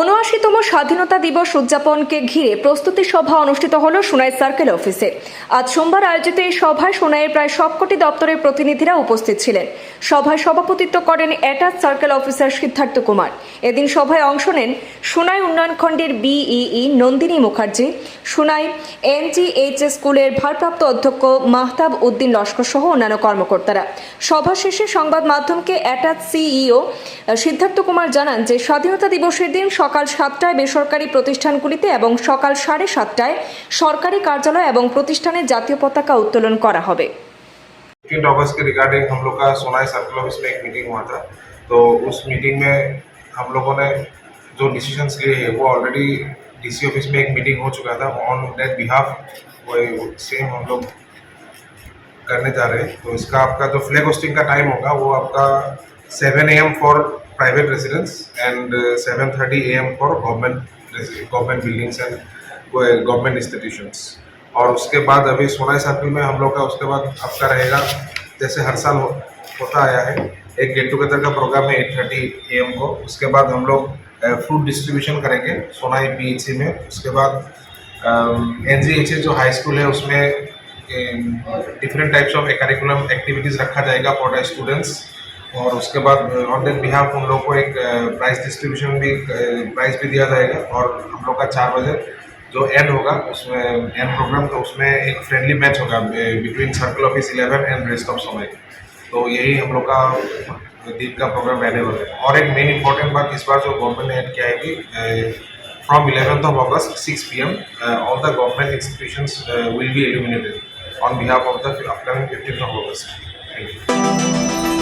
উনআশিতম স্বাধীনতা দিবস উদযাপনকে ঘিরে প্রস্তুতি সভা অনুষ্ঠিত হল সোনাই সার্কেল অফিসে। আজ সোমবার আয়োজিত এই সভায় সোনাইয়ের প্রায় সবকটি দপ্তরের প্রতিনিধিরা উপস্থিত ছিলেন। সভায় সভাপতিত্ব করেন attach circle officer Siddhartha Kumar. এদিন সভায় অংশ নেন সোনাই উন্নয়ন খণ্ডের বিইই নন্দিনী মুখার্জি, সোনাই এনজিএইচ স্কুলের ভারপ্রাপ্ত অধ্যক্ষ মাহতাব উদ্দিন লস্কর সহ অন্যান্য কর্মকর্তারা। সভা শেষে সংবাদ মাধ্যমকে অ্যাটাচ সিইও সিদ্ধার্থ কুমার জানান যে স্বাধীনতা দিবসের দিন সকাল সাতটায় বেসরকারি প্রতিষ্ঠানগুলিতে এবং সকাল সাড়ে সাতটায় সরকারি কার্যালয় এবং প্রতিষ্ঠানের জাতীয় পতাকা উত্তোলন করা হবে फिफ्टीन अगस्त के रिगार्डिंग हम लोग का सोनाई सर्कल ऑफिस में एक मीटिंग हुआ था तो उस मीटिंग में हम लोगों ने जो डिसीजंस लिए हैं वो ऑलरेडी डीसी ऑफिस में एक मीटिंग हो चुका था ऑन दैट बिहाफ वो सेम हम लोग करने जा रहे हैं तो इसका आपका जो फ्लैग होस्टिंग का टाइम होगा वो आपका seven A M for residence and seven thirty A M for government government buildings and government institutions और उसके बाद अभी सोनाई सर्कल में हम लोग का उसके बाद आपका रहेगा जैसे हर साल हो, होता आया है एक गेट टुगेदर का प्रोग्राम है एट थर्टी ए एम को। उसके बाद हम लोग फ्रूट डिस्ट्रीब्यूशन करेंगे सोनाई पी में। उसके बाद एन जी एच ए जो हाई स्कूल है उसमें different types of curriculum activities रखा जाएगा फॉर द स्टूडेंट्स और उसके बाद ऑन दैट बिहाफ हम लोग को एक प्राइज डिस्ट्रीब्यूशन भी प्राइज भी दिया जाएगा। और हम लोग का चार बजे जो एंड होगा, उसमें एंड प्रोग्राम तो उसमें एक फ्रेंडली मैच होगा between circle office eleven and rest of समय तो यही हम लोग का दिन का प्रोग्राम रहने वाला है। और एक मेन इंपॉर्टेंट बात, इस बार जो गवर्नमेंट ने ऐड किया है कि from eleventh of August six P M all the government institution will be eliminated on behalf of the upcoming fifteen of August thank you